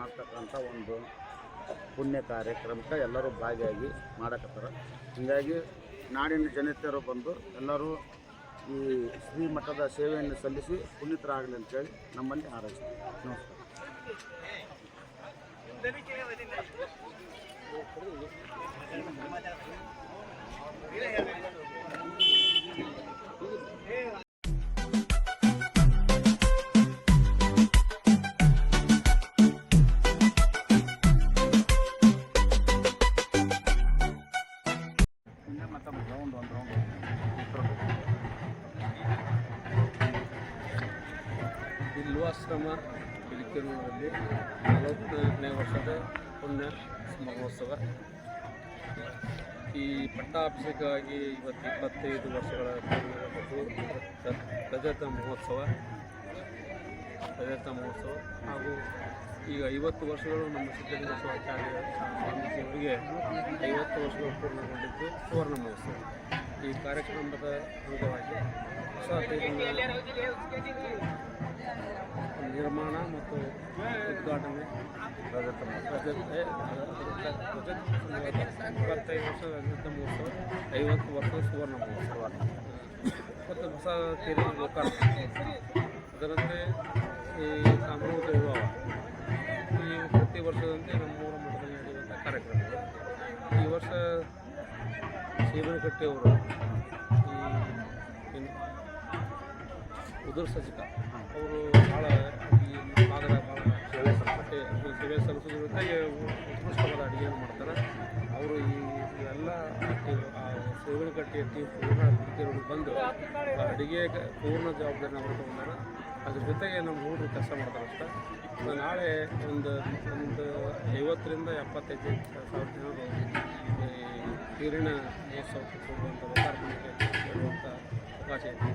ಮಾಡ್ತಕ್ಕಂಥ ಒಂದು ಪುಣ್ಯ ಕಾರ್ಯಕ್ರಮಕ್ಕೆ ಎಲ್ಲರೂ ಭಾಗಿಯಾಗಿ ಮಾಡಕತ್ತಾರ. ಹೀಗಾಗಿ ನಾಡಿನ ಜನತೆಯರು ಬಂದು ಎಲ್ಲರೂ ಈ ಶ್ರೀ ಮಠದ ಸೇವೆಯನ್ನು ಸಲ್ಲಿಸಿ ಪುನೀತರಾಗಲಿ ಅಂತೇಳಿ ನಮ್ಮಲ್ಲಿ ಹಾರೈಸ್ತೀವಿ. ನಮಸ್ಕಾರ. ಬಿಲ್ವಾಶ್ರಮ ಬಿಲಿಕೆರೂರಲ್ಲಿ ನಲವತ್ತನೇ ವರ್ಷದ ಪುಣ್ಯ ಮಹೋತ್ಸವ. ಈ ಪಟ್ಟಾಭಿಷೇಕವಾಗಿ ಇವತ್ತು ಇಪ್ಪತ್ತೈದು ವರ್ಷಗಳ ರಜತ ಮಹೋತ್ಸವ. ರಜತ ಮಹೋತ್ಸವ. ಹಾಗೂ ಈಗ ಐವತ್ತು ವರ್ಷಗಳು ನಮ್ಮ ಸಿದ್ಧಲಿಂಗ ಶಿವಾಚಾರ್ಯ ಸ್ವಾಮೀಜಿಯವರಿಗೆ ಐವತ್ತು ವರ್ಷಗಳು ಪೂರ್ಣಗೊಂಡಿದ್ದು ಸುವರ್ಣ ಮಹೋತ್ಸವ. ಈ ಕಾರ್ಯಕ್ರಮದ ಅಂಗವಾಗಿ ನಿರ್ಮಾಣ ಮತ್ತು ಉದ್ಘಾಟನೆ ರಜತ ರಜತ ರಜತ ಇಪ್ಪತ್ತೈದು ವರ್ಷ ರಜತ ಮಹೋತ್ಸವ ಐವತ್ತು ವರ್ಷ ಸುವರ್ಣ ಮಹೋತ್ಸವ ಮತ್ತು ಹೊಸ ತೇರಿನ ಲೋಕಾರ್ಪಣೆ ಅದರಂತೆ ಈ ಸಾಮೂಹಿಕ ವಿವಾಹ ಈ ಪ್ರತಿ ವರ್ಷದಂತೆ ನಮ್ಮೂರ ಮಠದಲ್ಲಿ ನಡೆಯುವಂಥ ಕಾರ್ಯಕ್ರಮಗಳು ಈ ವರ್ಷ ಸೇವನಕಟ್ಟೆಯವರು ಉದುರ್ ಸಚಿಕ ಅವರು ಭಾಳ ಈ ಭಾಗದ ಭಾಳ ಸೇವೆ ಸಲ್ಲಿಸಕ್ಕೆ ಸೇವೆ ಸಲ್ಲಿಸೋದ್ರ ಜೊತೆಗೆ ಉತ್ಕೃಷ್ಟವಾದ ಅಡುಗೆಯನ್ನು ಮಾಡ್ತಾರೆ. ಅವರು ಈ ಎಲ್ಲ ಆ ಕಟ್ಟಿಯ ಟೀಮ್ ಪೂರ್ಣ ಬಿಡಿಕೆರೊಳಗೆ ಬಂದು ಅಡುಗೆ ಪೂರ್ಣ ಜವಾಬ್ದಾರಿನ ಅವರು ತಗೊಂಡಾರೆ ಅದ್ರ ಜೊತೆಗೆ ನಮ್ಮ ಹುಡುಗರು ಕೆಲಸ ಮಾಡ್ತಾರೆ ಅಷ್ಟೇ. ನಾಳೆ ಒಂದು ಒಂದು ಐವತ್ತರಿಂದ ಎಪ್ಪತ್ತೈದು ಸಾವಿರ ಜನರು ಈ ನೀರಿನ ಮಹೋತ್ಸವಕ್ಕೆ ಹೋಗುವಂಥ ಕಾರ್ಯಕ್ರಮಕ್ಕೆ ಬರುವಂಥ ಅವಕಾಶ ಇದೆ.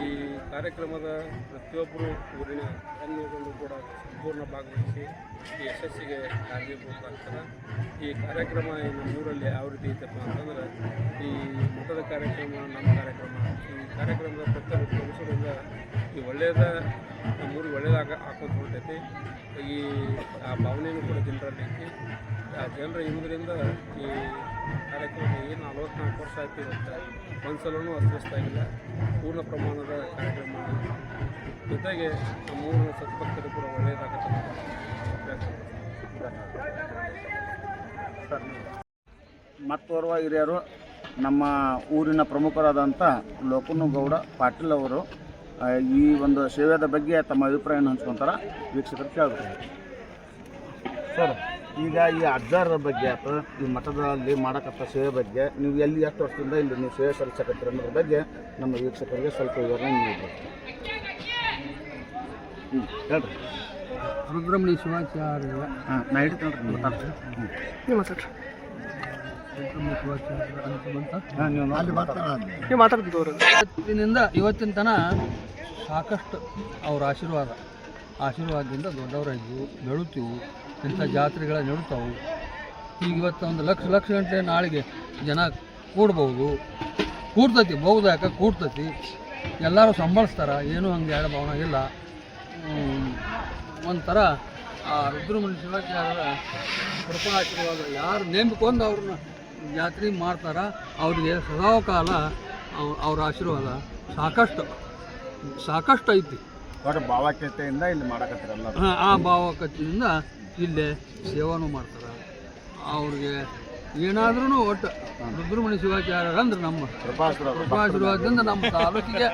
ಈ ಕಾರ್ಯಕ್ರಮದ ಪ್ರತಿಯೊಬ್ಬರು ಊರಿನ ಹೆಣ್ಣುಗಳು ಕೂಡ ಸಂಪೂರ್ಣ ಭಾಗವಹಿಸಿ ಈ ಯಶಸ್ಸಿಗೆ ಕಾರಣೀಭೂತರಾಗ್ತಾರೆ ಈ ಕಾರ್ಯಕ್ರಮ ಈ ಊರಲ್ಲಿ ಯಾವ ರೀತಿ ಐತಪ್ಪ ಅಂತಂದ್ರೆ ಈ ಮಠದ ಕಾರ್ಯಕ್ರಮ, ನಮ್ಮ ಕಾರ್ಯಕ್ರಮ. ಈ ಕಾರ್ಯಕ್ರಮದ ಪ್ರತಿಯೊಬ್ಬರು ಪುರುಷರಿಂದ ಈ ಒಳ್ಳೆಯದ ನಮ್ಮೂರಿಗೆ ಒಳ್ಳೆಯದಾಗ ಹಾಕೋದು ಹೊರಟೈತಿ. ಈ ಆ ಭಾವನೆಯೂ ಕೂಡ ಜನರಲ್ಲಿ ಐತಿ ಆ ಜನರ ಇರುವುದರಿಂದ ಈ ಏನು ವರ್ಷ ಆಯ್ತು ಇವತ್ತು ಒಂದು ಇಲ್ಲ. ಪೂರ್ಣ ಪ್ರಮಾಣದ ಕಾರ್ಯಕ್ರಮ ಜೊತೆಗೆ ನಮ್ಮೂರಿನ ಸದ್ಭಕ್ತರು ಕೂಡ ಒಳ್ಳೆಯದಾಗುತ್ತೆ. ಸರ್ ಮತ್ತೋರ್ವ ಹಿರಿಯರು ನಮ್ಮ ಊರಿನ ಪ್ರಮುಖರಾದಂಥ ಲೋಕನಗೌಡ ಪಾಟೀಲ್ ಅವರು ಈ ಒಂದು ಸೇವೆಯ ಬಗ್ಗೆ ತಮ್ಮ ಅಭಿಪ್ರಾಯವನ್ನು ಹಂಚ್ಕೊತಾರ. ವೀಕ್ಷಕರು ಕೇಳ್ಬೋದು ಸರ್ ಈಗ ಈ ಅಜ್ಜಾರ ಬಗ್ಗೆ ಅಥವಾ ಈ ಮಠದಲ್ಲಿ ಮಾಡಕತ್ತ ಸೇವೆ ಬಗ್ಗೆ ನೀವು ಎಲ್ಲಿ ಎಷ್ಟು ವರ್ಷದಿಂದ ಇಲ್ಲಿ ನೀವು ಸೇವೆ ಸಲ್ಲಿಸಕತ್ತೀರ ಅನ್ನೋದ್ರ ಬಗ್ಗೆ ನಮ್ಮ ವೀಕ್ಷಕರಿಗೆ ಸ್ವಲ್ಪ ವಿವರಣೆ ನೀಡಬೇಕು ಹ್ಞೂ ಹೇಳ್ರಿ. ರುದ್ರಮಣಿ ಶಿವಾಚಾರ್ಯ ಹಾಂ ನಾ ಹಿಡಿತೀನಿ ಹ್ಞೂ ರುದ್ರಮಣಿ ಶಿವಾಚಾರ್ಯ ಅಂತ ಬಂತ. ಹಾಂ ನೀವು ಅಲ್ಲಿ ಇವತ್ತಿನಿಂದ ಇವತ್ತಿನ ತನ ಸಾಕಷ್ಟು ಅವ್ರ ಆಶೀರ್ವಾದ. ಆಶೀರ್ವಾದದಿಂದ ದೊಡ್ಡವರಾಗಿವು ಬೆಳುತ್ತೀವು ಇಂಥ ಜಾತ್ರೆಗಳ ನಡುತ್ತಾವು ಈಗ ಇವತ್ತು ಒಂದು ಲಕ್ಷ ಲಕ್ಷ ಗಂಟೆ ನಾಳೆಗೆ ಜನ ಕೂಡ್ಬೋದು. ಕೂಡ್ತೈತಿ ಬಹುದಾಕ ಕೂಡ್ತೈತಿ? ಎಲ್ಲರೂ ಸಂಭಾಳಿಸ್ತಾರೆ ಏನೂ ಹಂಗೆ ಎರಡು ಭಾವನೆ ಇಲ್ಲ. ಒಂಥರ ಆ ರುದ್ರಮುನಿ ಶಿವಾಚಾರ್ಯರ ಕೃಪಾಶೀರ್ವಾದ ಯಾರು ನೇಮಕೊಂಡು ಅವ್ರನ್ನ ಜಾತ್ರೆ ಮಾಡ್ತಾರ ಅವರಿಗೆ ಸದಾಕಾಲ ಅವ್- ಅವ್ರ ಆಶೀರ್ವಾದ ಸಾಕಷ್ಟು ಸಾಕಷ್ಟು ಐತಿ. ಒಟ್ಟು ಭಾವೈಕ್ಯತೆಯಿಂದ ಇಲ್ಲಿ ಮಾಡಕತ್ತಿರಲ್ಲ? ಹಾಂ ಆ- ಭಾವಕತ್ತಿನಿಂದ ಇಲ್ಲೇ ಸೇವನೂ ಮಾಡ್ತಾರೆ. ಅವ್ರಿಗೆ ಏನಾದ್ರೂ ಒಟ್ಟು ರುದ್ರಮಣಿ ಶಿವಾಚಾರ್ಯರು ಅಂದ್ರೆ ನಮ್ಮ ಕೃಪಾಶ್ರ ಕೃಪಾಶೀರ್ವಾದದಿಂದ ನಮ್ಮ ತಾಲೂಕಿಗೆ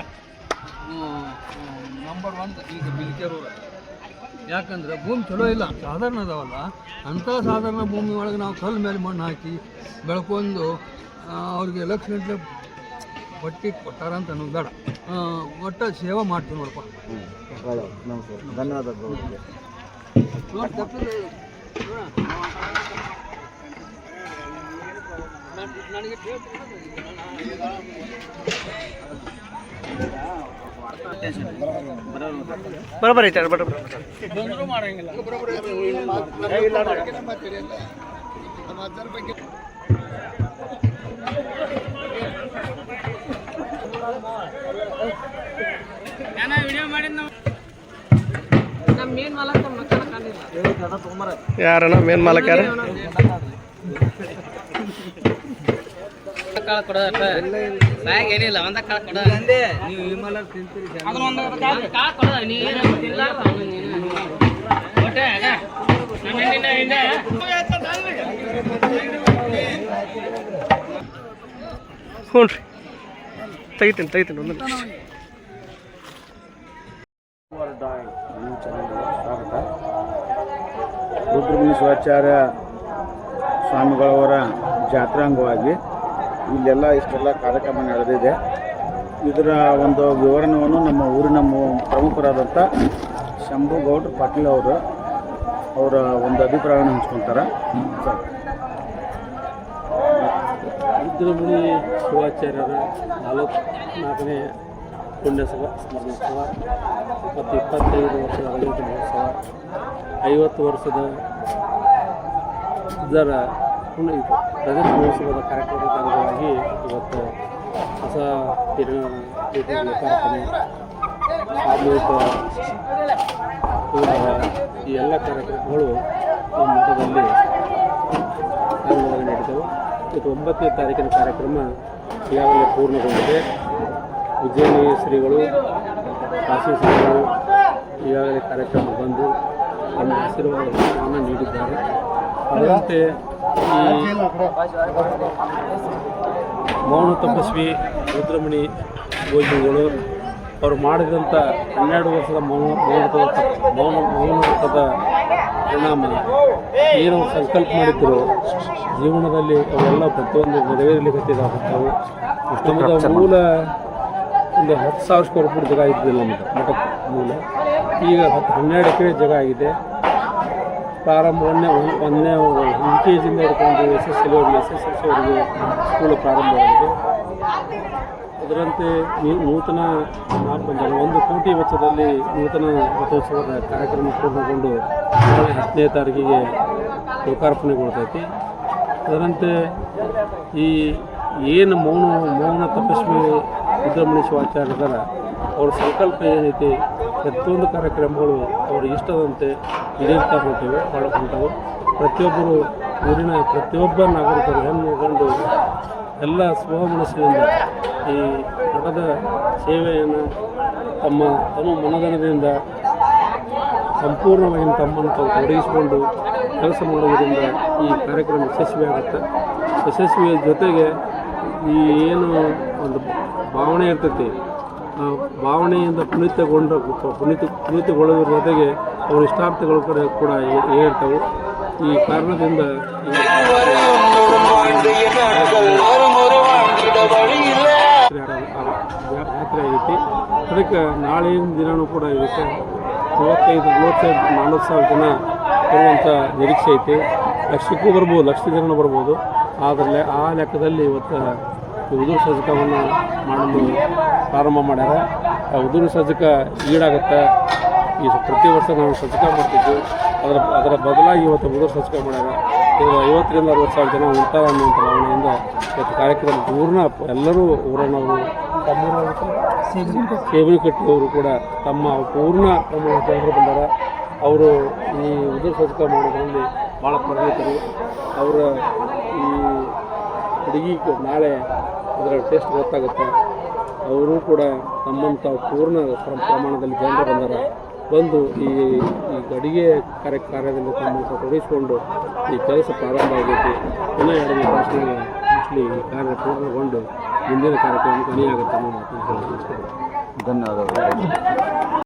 ನಂಬರ್ ಒನ್ ಈಗ ಬಿಲ್ಕೆರೂರ ಯಾಕಂದ್ರೆ ಭೂಮಿ ಚಲೋ ಇಲ್ಲ. ಸಾಧಾರಣ ಅದಾವಲ್ಲ. ಅಂಥ ಸಾಧಾರಣ ಭೂಮಿ ಒಳಗೆ ನಾವು ಕಲ್ಲು ಮೇಲೆ ಮಣ್ಣು ಹಾಕಿ ಬೆಳ್ಕೊಂಡು ಅವ್ರಿಗೆ ಲಕ್ಷ ಗಂಟೆ ಬಟ್ಟಿ ಕೊಟ್ಟಾರ ಅಂತ ಅನ್ನೋದು ಬೇಡ. ಒಟ್ಟ ಸೇವೆ ಮಾಡ್ತೀವಿ ನೋಡಪ್ಪ. ನಮಸ್ಕಾರ. ಬರೋಬ್ಬರ ಐತೆ ಬರೋಬ್ಬರ ಬಂದರೂ ಮಾಡಂಗಿಲ್ಲ ನಮ್ಮ ಮೇನ್ ಮಾಲಕ ಮಕ್ಕಳ ಕಾಣಿಲ್ಲ ಯಾರು ಏನಿಲ್ಲ ಒಂದ ಕಾಳು ಕೊಡ ಕಾಳು ಕೊಡು. ಹ್ಞೂ ರೀ ತೆಗಿತೀನಿ ತೆಗಿತೀನಿ ಒಂದು ಸ್ವಾಗತ ಶಿವಾಚಾರ್ಯ ಸ್ವಾಮಿಗಳವರ ಜಾತ್ರಾಂಗವಾಗಿ ಇಲ್ಲೆಲ್ಲ ಇಷ್ಟೆಲ್ಲ ಕಾರ್ಯಕ್ರಮ ನಡೆದಿದೆ. ಇದರ ಒಂದು ವಿವರಣವನ್ನು ನಮ್ಮ ಊರಿನ ಪ್ರಮುಖರಾದಂಥ ಶಂಭು ಗೌಡ್ರ ಪಾಟೀಲ್ ಅವರು, ಅವರ ಒಂದು ಅಭಿಪ್ರಾಯವನ್ನು ಹಂಚ್ಕೊತಾರೆ. ರುದ್ರಮುನಿ ಶಿವಾಚಾರ್ಯರ ನಾಲ್ಕು ನಾಲ್ಕನೇ ಪುಣ್ಯಸಭ, ಸ್ಮರಣೋತ್ಸವ ಮತ್ತು ಇಪ್ಪತ್ತೈದು ವರ್ಷದ ರಜತ ಮಹೋತ್ಸವ, ಐವತ್ತು ವರ್ಷದ ರಜತ ಮಹೋತ್ಸವದ ಕಾರ್ಯಕ್ರಮದ ಅಂಗವಾಗಿ ಇವತ್ತು ಹೊಸ ಲೋಕಾರ್ಪಣೆ ಸಾಮೂಹಿಕ ಈ ಎಲ್ಲ ಕಾರ್ಯಕ್ರಮಗಳು ಈ ಮಠದಲ್ಲಿ ನಡೆದವು. ಇದು ಒಂಬತ್ತನೇ ತಾರೀಕಿನ ಕಾರ್ಯಕ್ರಮ ಈಗಾಗಲೇ ಪೂರ್ಣಗೊಂಡಿದೆ. ಉಜ್ಜಯಿನಿ ಶ್ರೀಗಳು ಕಾಶಿ ಶ್ರೀಗಳು ಈಗಾಗಲೇ ಕಾರ್ಯಕ್ರಮ ಬಂದು ತಮ್ಮ ಆಶೀರ್ವಾದವನ್ನು ನೀಡಿದ್ದಾರೆ. ಅದರಂತೆ ಈ ಮೌನ ತಪಸ್ವಿ ರುದ್ರಮಣಿ ಗೋಜಿಗಳು ಅವರು ಮಾಡಿದಂಥ ಹನ್ನೆರಡು ವರ್ಷದ ಮೌನ ಮೌನದ ಮೌನ ಮೌನದ ಪರಿಣಾಮ. ಏನು ಸಂಕಲ್ಪ ಮಾಡಿದ್ರು. ಜೀವನದಲ್ಲಿ ಅವೆಲ್ಲ ಪ್ರತಿಯೊಂದು ನೆರವೇರಲಿ ತಾವು ನಮ್ಮದ ಮೂಲ ಒಂದು ಹತ್ತು ಸಾವಿರ ಸ್ಕ್ವೇರ್ ಫೀಟ್ ಜಾಗ ಇದ್ದಿಲ್ಲ ನಮ್ಮದು ಮಠಕ್ಕೆ ಮೂಲ. ಈಗ ಹತ್ತು ಹನ್ನೆರಡು ಎಕರೆ ಜಾಗ ಆಗಿದೆ ಪ್ರಾರಂಭ ಒಂದನೇ ಒಂದನೇ ಯು ಕೆ ಜಿಯಿಂದ ಹಿಡ್ಕೊಂಡು S S L S S ಅವರಿಗೆ ಸ್ಕೂಲ್ ಪ್ರಾರಂಭವಾಗಿದೆ ಅದರಂತೆ ನೂತನ ಒಂದು ಕೋಟಿ ವೆಚ್ಚದಲ್ಲಿ ನೂತನ ರಥೋತ್ಸವದ ಕಾರ್ಯಕ್ರಮ ಪೂರ್ಣಗೊಂಡು ನಾಳೆ ಹತ್ತನೇ ತಾರೀಕಿಗೆ ಲೋಕಾರ್ಪಣೆಗೊಳ್ತೈತಿ ಅದರಂತೆ ಈ ಏನು ಮೌನ ಮೌನ ತಪಸ್ವಿ ರುದ್ರಮಣಿ ಶಿವಾಚಾರ್ಯರ ಅವ್ರ ಸಂಕಲ್ಪ ಏನೈತಿ ಪ್ರತಿಯೊಂದು ಕಾರ್ಯಕ್ರಮಗಳು ಅವರು ಇಷ್ಟದಂತೆ ನಡೆಯುತ್ತಾ ಹೋಗ್ತೇವೆ ಹೊಂಟವು ಪ್ರತಿಯೊಬ್ಬರು ಊರಿನ ಪ್ರತಿಯೊಬ್ಬ ನಾಗರಿಕರು ಹೆಣ್ಣು, ಗಂಡು, ಎಲ್ಲ ಸ್ವಮನಸ್ಸಿನಿಂದ ಈ ಮಠದ ಸೇವೆಯನ್ನು ತಮ್ಮ ತಮ್ಮ ಮನದನದಿಂದ ಸಂಪೂರ್ಣವಾಗಿ ತಮ್ಮನ್ನು ತಾವು ತೊಡಗಿಸಿಕೊಂಡು ಕೆಲಸ ಮಾಡುವುದರಿಂದ ಈ ಕಾರ್ಯಕ್ರಮ ಯಶಸ್ವಿಯಾಗುತ್ತೆ ಯಶಸ್ವಿಯ ಜೊತೆಗೆ ಈ ಏನು ಒಂದು ಭಾವನೆ ಇರ್ತೈತಿ ಭಾವನೆಯಿಂದ ಪುನೀತಗೊಂಡ, ಪುನೀತ ಪುನೀತಗೊಳ್ಳುವುದರ ಜೊತೆಗೆ ಅವರ ಇಷ್ಟಾರ್ಥಗಳು ಕೂಡ ಕೂಡ ಏರ್ತವೆ ಈ ಕಾರಣದಿಂದ ಯಾತ್ರೆ ಐತಿ ಅದಕ್ಕೆ ನಾಳಿನ ದಿನವೂ ಕೂಡ ಇದಕ್ಕೆ ಮೂವತ್ತೈದು ಮೂವತ್ತೈದು ನಾಲ್ಕು ಸಾವಿರ ಜನ ಬರುವಂಥ ನಿರೀಕ್ಷೆ ಐತಿ. ಲಕ್ಷಕ್ಕೂ ಬರ್ಬೋದು, ಲಕ್ಷ ಜನ ಬರ್ಬೋದು. ಆದರೆ ಆ ಲೆಕ್ಕದಲ್ಲಿ ಇವತ್ತು ಉದುರು ಸಜ್ಜಕವನ್ನು ಮಾಡಲು ಪ್ರಾರಂಭ ಮಾಡ್ಯಾರ. ಆ ಉದುರು ಸಜ್ಜಕ ಈಡಾಗುತ್ತೆ. ಈ ಪ್ರತಿ ವರ್ಷ ನಾವು ಸಜ್ಜಕ ಮಾಡ್ತಿದ್ವಿ. ಅದರ ಅದರ ಬದಲಾಗಿ ಇವತ್ತು ಉದುರು ಸಜ್ಜಕ ಮಾಡ್ಯಾರ. ಇದು ಐವತ್ತರಿಂದ ಅರವತ್ತು ಸಾವಿರ ಜನ ಉಂಟಾರ ಅನ್ನುವಂಥ ಭಾವನೆಯಿಂದ ಇವತ್ತು ಕಾರ್ಯಕ್ರಮ ಪೂರ್ಣ ಎಲ್ಲರೂ ಊರನ್ನವರು ಸೇವನೆ ಕಟ್ಟಿದವರು ಕೂಡ ತಮ್ಮ ಪೂರ್ಣ ಪ್ರಮಾಣ ಜನರು ಬಂದಾರ. ಅವರು ಈ ಉದುರು ಸಜ್ಜಕ ಮಾಡೋದ್ರಲ್ಲಿ ಭಾಳ ಪರಿಣಿತರು. ಅವರ ಈ ಹುಡುಗಿ ನಾಳೆ ಅದರ ಟೇಸ್ಟ್ ಗೊತ್ತಾಗುತ್ತೆ. ಅವರು ಕೂಡ ತಾವು ಪೂರ್ಣ ಪ್ರ- ಪ್ರಮಾಣದಲ್ಲಿ ಜನರು ಬಂದಾರ. ಬಂದು ಈ ಈ ಅಡುಗೆ ಕಾರ್ಯ, ಕಾರ್ಯದಲ್ಲಿ ತಮ್ಮನ್ನು ತೊಡಗಿಸಿಕೊಂಡು ಈ ಕೆಲಸ ಪ್ರಾರಂಭ ಆಗೈತಿ. ಎಲ್ಲ ಎರಡು ಭಾಷೆಗೆ ಮೋಸ್ಟ್ಲಿ ಈ ಕಾರ್ಯ ಪೂರ್ಣಗೊಂಡು ಮುಂದಿನ ಕಾರ್ಯಕ್ರಮ ಅನಿಯಾಗುತ್ತೆ ಅನ್ನೋ ಹೇಳಿ ಧನ್ಯವಾದಗಳು.